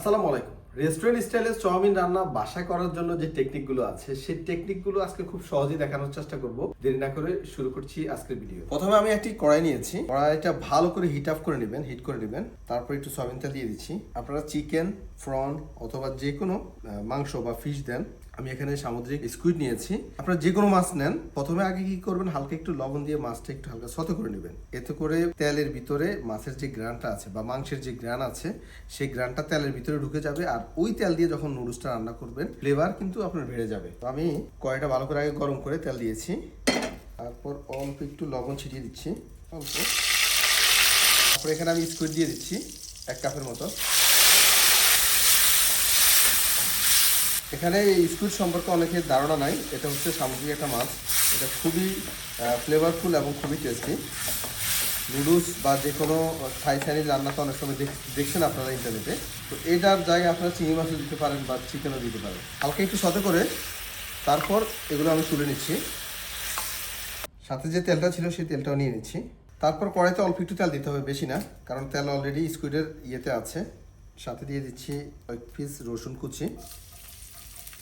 আসসালামু আলাইকুম। রেস্টুরেন্ট স্টাইলে চাউমিন রান্না বাসায় করার জন্য যে টেকনিকগুলো আছে, সেই টেকনিকগুলো আজকে খুব সহজেই দেখানোর চেষ্টা করব। দেরি না করে শুরু করছি আজকের ভিডিও প্রথমে আমি একটি কড়াই নিয়েছি। কড়াইটা ভালো করে হিট আপ করে নেবেন হিট করে নেবেন। তারপর একটু তেল দিয়ে দিচ্ছি। আপনারা চিকেন ফ্রন অথবা যে কোনো মাংস বা ফিশ দেন। আমি এখানে সামুদ্রিক স্কুইড নিয়েছি। আপনারা যে কোনো মাছ নেন, প্রথমে আগে কি করবেন, হালকা একটু লবণ দিয়ে মাছটা একটু হালকা সতে করে নেবেন। এতে করে তেলের ভিতরে মাছের যে গ্রানটা আছে বা মাংসের যে গ্রান আছে, সেই গ্রানটা তেলের ভিতরে ঢুকে যাবে আর ওই তেল দিয়ে যখন নুডলসটা রান্না করবেন ফ্লেভার কিন্তু আপনার বেড়ে যাবে। তো আমি কড়াইটা ভালো করে আগে গরম করে তেল দিয়েছি। তারপর অল্প একটু লবণ ছিটিয়ে দিচ্ছি। অল্প। তারপর এখানে আমি স্কুইড দিয়ে দিচ্ছি, এক কাপের মতো। এখানে এই স্কুইড সম্পর্কে অনেকের ধারণা নাই। এটা হচ্ছে সামুদ্রিক একটা মাছ। এটা খুবই ফ্লেভারফুল এবং খুবই টেস্টি নুডলস বা যে কোনো থাই চাইনিজ রান্না তো অনেক সময় দেখ- দেখছেন আপনারা ইন্টারনেটে। তো এটার জায়গায় আপনারা চিংড়ি মাছও দিতে পারেন বা চিকেনও দিতে পারেন। হালকা একটু সাথে করে তারপর এগুলো আমি তুলে নিচ্ছি। সাথে যে তেলটা ছিল সেই তেলটাও নিয়ে নিচ্ছি। তারপর কড়াইতে অল্প একটু তেল দিতে হবে, বেশি না। কারণ তেল অলরেডি স্কুইডের ইয়েতে আছে। সাথে দিয়ে দিচ্ছি কয়েক পিস রসুন কুচি।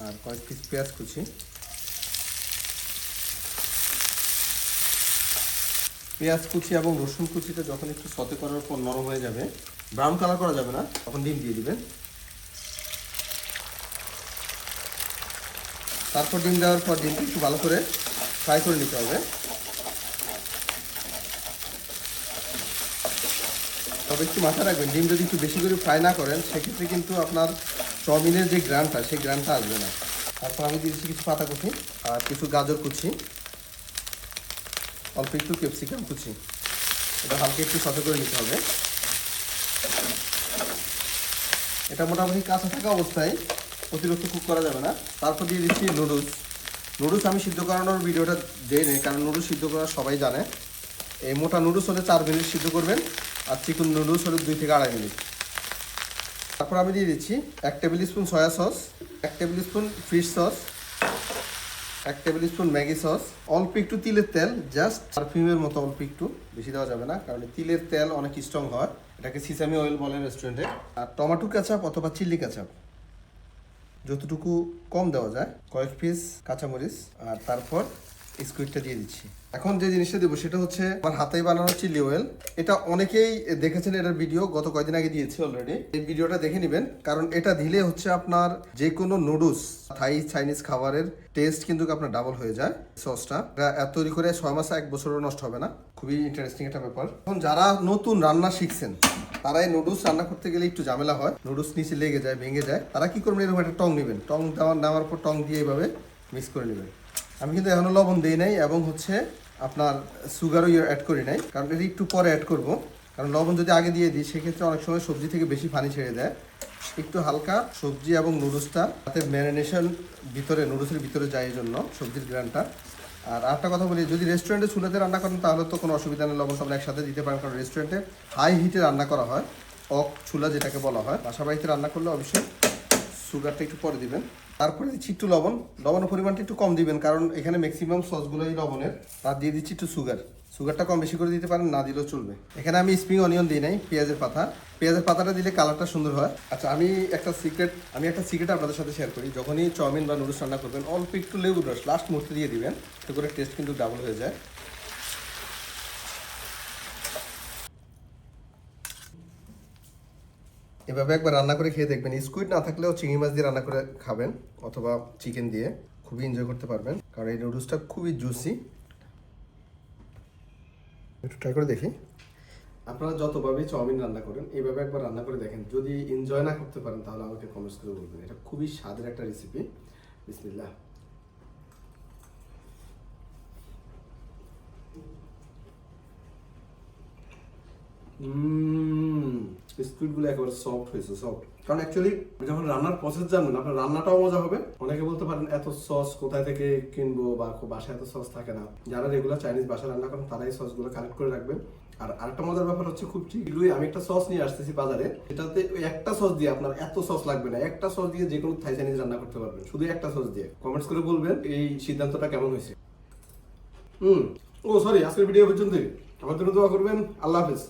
আর কয়েক পিস পেঁয়াজ কুচি। পেঁয়াজ কুচি এবং রসুন কুচিটা যখন একটু সতে করার পর নরম হয়ে যাবে ব্রাউন কালার করা যাবে না, তখন ডিম দিয়ে দিবেন। তারপর ডিম দেওয়ার পর ডিমটা একটু ভালো করে ফ্রাই করে নিতে হবে। তবে একটু মাথায় রাখবেন, ডিম যদি একটু বেশি করে ফ্রাই না করেন, সেক্ষেত্রে কিন্তু আপনার চাউমিনের যে গ্রানটা, সেই গ্রানটা আসবে না। তারপর আমি দিয়েছি কিছু পাতা কুচি আর কিছু গাজর কুচি। অল্প একটু ক্যাপসিকাম কুচি। এটা হালকা একটু সতে করে নিতে হবে। এটা মোটামুটি কাঁচা থাকা অবস্থায় অতিরিক্ত কুক করা যাবে না। তারপর দিয়ে দিচ্ছি নুডলস। নুডলস আমি সিদ্ধ করানোর ভিডিওটা দিই নেই, কারণ নুডলস সিদ্ধ করা সবাই জানে। এই মোটা নুডলস হলে চার মিনিট সিদ্ধ করবেন, আর চিকেন নুডলস হলে দুই থেকে আড়াই মিনিট। তারপর আমি দিয়ে দিচ্ছি এক টেবিল স্পুন সয়া সস, এক টেবিল স্পুন ফিশ সস, এক টেবিল স্পুন ম্যাগি সস। অল্প একটু তিলের তেল, জাস্ট পারফিউমের মতো অল্প একটু, বেশি দেওয়া যাবে না, কারণ তিলের তেল অনেক স্ট্রং হয়। এটাকে সিসামি অয়েল বলে রেস্টুরেন্টে আর টমেটো কাচাপ অথবা চিল্লি কাচাপ, যতটুকু কম দেওয়া যায়, কয়েক পিস কাঁচামরিচ, আর তারপর স্কুইডটা দিয়ে দিচ্ছি। এখন যে জিনিসটা দেবো সেটা হচ্ছে আমার হাতেই বানানো চিলি অয়েল এটা অনেকেই দেখেছেন, এটার ভিডিও গত কয়েকদিন আগে দিয়েছি অলরেডি এই ভিডিওটা দেখে নেবেন, কারণ এটা দিলে হচ্ছে আপনার যে কোনো নুডলস থাই চাইনিজ খাবারের টেস্ট কিন্তু আপনার ডাবল হয়ে যায় সসটা এটা তৈরি করে ছয় মাসে এক বছরও নষ্ট হবে না। খুবই ইন্টারেস্টিং একটা ব্যাপার। এখন যারা নতুন রান্না শিখছেন, তারা এই নুডলস রান্না করতে গেলে একটু ঝামেলা হয়। নুডলস নিচে লেগে যায়, ভেঙে যায়। তারা কি করবেন, এরকম একটা টং নেবেন। টং দেওয়ার, নেওয়ার পর টং দিয়ে এইভাবে মিক্স করে নেবেন। আমি কিন্তু এখনও লবণ দিই নাই এবং হচ্ছে আপনার সুগারও অ্যাড করি নাই। কারণ এটা একটু পরে অ্যাড করব। কারণ লবণ যদি আগে দিয়ে দিই, সেক্ষেত্রে অনেক সময় সবজি থেকে বেশি পানি ছেড়ে দেয়। একটু হালকা সবজি এবং নুডলসটা তাতে ম্যারিনেশন ভিতরে, নুডলসের ভিতরে যায় এই জন্য সবজির গ্রানটা। আর আরেকটা কথা বলি, যদি রেস্টুরেন্টে চুলাতে রান্না করেন, তাহলে তো কোনো অসুবিধা নেই, লবণ টবণ একসাথে দিতে পারেন। কারণ রেস্টুরেন্টে হাই হিটে রান্না করা হয় অক চুলা যেটাকে বলা হয়। বাসা বাড়িতে রান্না করলে অবশ্যই সুগারটা একটু পরে দিবেন। তারপরে দিচ্ছি একটু লবণ। লবণের পরিমাণটা একটু কম দিবেন, কারণ এখানে ম্যাক্সিমাম সসগুলোই লবণের। আর দিয়ে দিচ্ছি একটু সুগার সুগারটা কম বেশি করে দিতে পারেন, না দিলেও চলবে। এখানে আমি স্প্রিং অনিয়ন দিই নাই, পেঁয়াজের পাতা। পেঁয়াজের পাতাটা দিলে কালারটা সুন্দর হয়। আচ্ছা আমি একটা সিক্রেট আমি একটা সিক্রেট আপনাদের সাথে শেয়ার করি। যখনই চাউমিন বা নুডলস রান্না করবেন, অল্প একটু লেবুর রস লাস্ট মুহূর্তে দিয়ে দিবেন, এতে করে টেস্ট কিন্তু ডাবল হয়ে যায়। এভাবে একবার রান্না করে খেয়ে দেখবেন। স্কুইড না থাকলেও চিংড়ি মাছ দিয়ে রান্না করে খাবেন অথবা চিকেন দিয়ে খুবই এনজয় করতে পারবেন। কারণ এই নুডলসটা খুবই জুসি একটু ট্রাই করে দেখি। আপনারা যতভাবেই চাউমিন রান্না করেন এইভাবে একবার রান্না করে দেখেন। যদি এনজয় না করতে পারেন, তাহলে আমাকে কমেন্টস করে বলবেন। এটা খুবই স্বাদের একটা রেসিপি বিসমিল্লাহ। স্কুইডগুলো একেবারে সফট হয়েছে সফট কারণ অ্যাকচুয়ালি যখন রান্নার প্রসেস জানবেন, আপনার রান্নাটাও মজা হবে। অনেকে বলতে পারেন, এত সস কোথায় থেকে কিনবো বা বাসায় এত সস থাকে না? যারা রেগুলার চাইনিজ বাসায় রান্না করেন, তারাই সসগুলো কালেক্ট করে রাখবেন। আর আরেকটা মজার ব্যাপার হচ্ছে খুব আমি একটা সস নিয়ে আসতেছি বাজারে। ওই একটা সস দিয়ে আপনার এত সস লাগবে না। একটা সস দিয়ে যে কোনো থাই চাইনিজ রান্না করতে পারবেন। শুধু একটা সস দিয়ে। কমেন্টস করে বলবেন এই সিদ্ধান্তটা কেমন হয়েছে। হুম। ও সরি আজকের ভিডিও পর্যন্তই। আমার জন্য দোয়া করবেন। আল্লাহ হাফেজ।